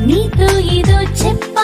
నీతో ఏదో చెప్పు.